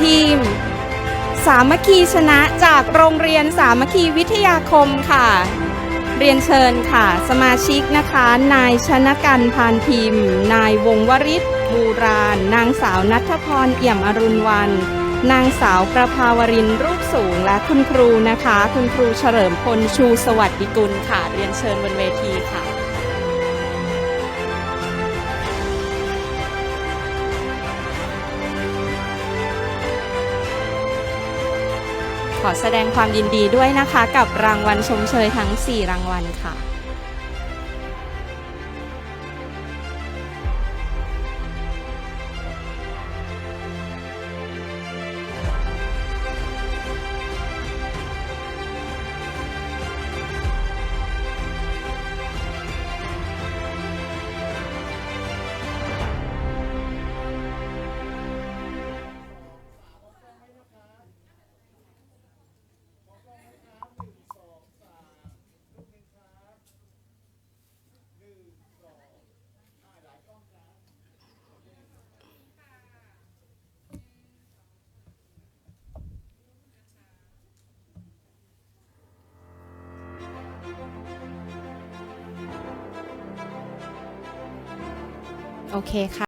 ทีม สามัคคีชนะจากโรงเรียนสามัคคีวิทยาคมค่ะ เรียนเชิญค่ะ สมาชิกนะคะ นายชนกันพานพิมพ์ นายวงวริศบูรานนางสาวนัทพรเอี่ยมอรุณวัน นางสาวประภาวรินร์รูปสูงและคุณครูนะคะ คุณครูเฉลิมพลชูสวัสดิกุลค่ะ เรียนเชิญบนเวทีค่ะ ขอแสดงความยินดีด้วยนะคะ กับรางวัลชมเชยทั้ง 4 รางวัลค่ะ โอเคค่ะ